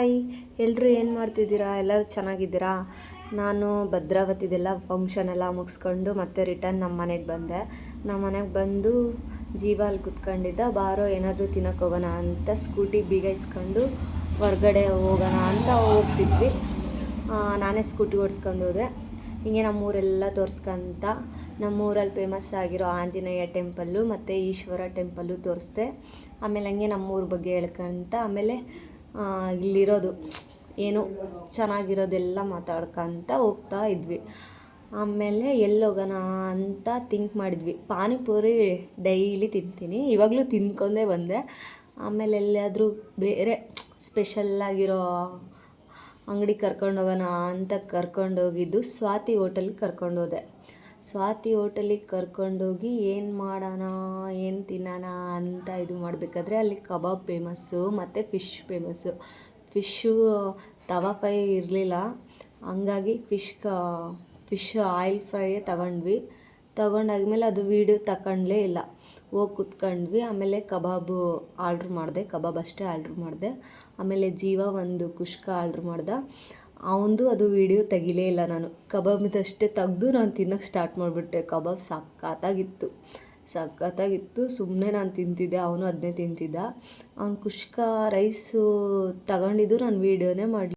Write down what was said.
Hi. ಎಲ್ಲರೂ ಏನು ಮಾಡ್ತಿದ್ದೀರಾ? ಎಲ್ಲರೂ ಚೆನ್ನಾಗಿದ್ದೀರಾ? ನಾನು ಭದ್ರಾವತಿದೆಲ್ಲ ಫಂಕ್ಷನ್ ಎಲ್ಲ ಮುಗಿಸ್ಕೊಂಡು ಮತ್ತೆ ರಿಟರ್ನ್ ನಮ್ಮ ಮನೆಗೆ ಬಂದೆ. ನಮ್ಮ ಮನೆಗೆ ಬಂದು ಜೀವ ಅಲ್ಲಿ ಕುತ್ಕೊಂಡಿದ್ದ. ಬಾರೋ, ಏನಾದರೂ ತಿನ್ನಕ್ಕೆ ಹೋಗೋಣ ಅಂತ ಸ್ಕೂಟಿ ಬೀಗ ಇಸ್ಕೊಂಡು ಹೊರ್ಗಡೆ ಹೋಗೋಣ ಅಂತ ಹೋಗ್ತಿದ್ವಿ. ನಾನೇ ಸ್ಕೂಟಿ ಓಡಿಸ್ಕೊಂಡು ಹೋದೆ. ಹಿಂಗೆ ನಮ್ಮೂರೆಲ್ಲ ತೋರಿಸ್ಕೊಂತ ನಮ್ಮೂರಲ್ಲಿ ಫೇಮಸ್ ಆಗಿರೋ ಆಂಜನೇಯ ಟೆಂಪಲ್ಲು ಮತ್ತು ಈಶ್ವರ ಟೆಂಪಲ್ಲು ತೋರಿಸ್ದೆ. ಆಮೇಲೆ ಹಂಗೆ ನಮ್ಮೂರ ಬಗ್ಗೆ ಹೇಳ್ಕೊಂತ ಆಮೇಲೆ ಇಲ್ಲಿರೋದು ಏನು ಚೆನ್ನಾಗಿರೋದೆಲ್ಲ ಮಾತಾಡ್ಕೊಂತ ಹೋಗ್ತಾ ಇದ್ವಿ. ಆಮೇಲೆ ಎಲ್ಲೋಗೋಣ ಅಂತ ಥಿಂಕ್ ಮಾಡಿದ್ವಿ. ಪಾನಿಪುರಿ ಡೈಲಿ ತಿಂತೀನಿ. ಇವಾಗಲೂ ತಿನ್ಕೊಂಡೇ ಬಂದೆ. ಆಮೇಲೆ ಎಲ್ಲಾದರೂ ಬೇರೆ ಸ್ಪೆಷಲ್ಲಾಗಿರೋ ಅಂಗಡಿ ಕರ್ಕೊಂಡು ಹೋಗೋಣ ಅಂತ ಕರ್ಕೊಂಡೋಗಿದ್ದು ಸ್ವಾತಿ ಹೋಟೆಲ್ಗೆ ಕರ್ಕೊಂಡೋದೆ. ಸ್ವಾತಿ ಹೋಟೆಲಿಗೆ ಕರ್ಕೊಂಡೋಗಿ ಏನು ಮಾಡೋಣ ಅಂತ ಇದು ಮಾಡಬೇಕಾದ್ರೆ ಅಲ್ಲಿ ಕಬಾಬ್ ಫೇಮಸ್ಸು ಮತ್ತು fish famous. Fish tawa fry ಇರಲಿಲ್ಲ. ಹಂಗಾಗಿ ಫಿಶ್ ಕ, ಫಿಶ್ ಆಯಿಲ್ ಫ್ರೈ ತಗೊಂಡ್ವಿ. ತಗೊಂಡಾದ್ಮೇಲೆ ಅದು ವೀಡಿಯೋ ತಗೊಂಡ್ಲೇ ಇಲ್ಲ. ಹೋಗಿ ಕುತ್ಕೊಂಡ್ವಿ. ಆಮೇಲೆ ಕಬಾಬು ಆರ್ಡ್ರ್ ಮಾಡಿದೆ. ಕಬಾಬ್ ಅಷ್ಟೇ ಆರ್ಡ್ರ್ ಮಾಡಿದೆ. ಆಮೇಲೆ ಜೀವ ಒಂದು ಕುಷ್ಕ ಆರ್ಡ್ರ್ ಮಾಡ್ದೆ. ಅವನದು ಅದು ವೀಡಿಯೋ ತೆಗಿಲೇ ಇಲ್ಲ ನಾನು. ಕಬಾಬ್ದಷ್ಟೇ ತೆಗೆದು ನಾನು ತಿನ್ನೋಕ್ಕೆ ಸ್ಟಾರ್ಟ್ ಮಾಡಿಬಿಟ್ಟೆ. ಕಬಾಬ್ ಸಖತ್ತಾಗಿತ್ತು. ಸಖತ್ತಾಗಿತ್ತು. ಸುಮ್ಮನೆ ನಾನು ತಿಂತಿದ್ದೆ ಅವನು ಅದನ್ನೇ ತಿಂತಿದ್ದ. ಅವ್ನು ಕುಷ್ಕ ರೈಸು ತಗೊಂಡಿದ್ದು ನಾನು ವೀಡಿಯೋನೇ ಮಾಡಿ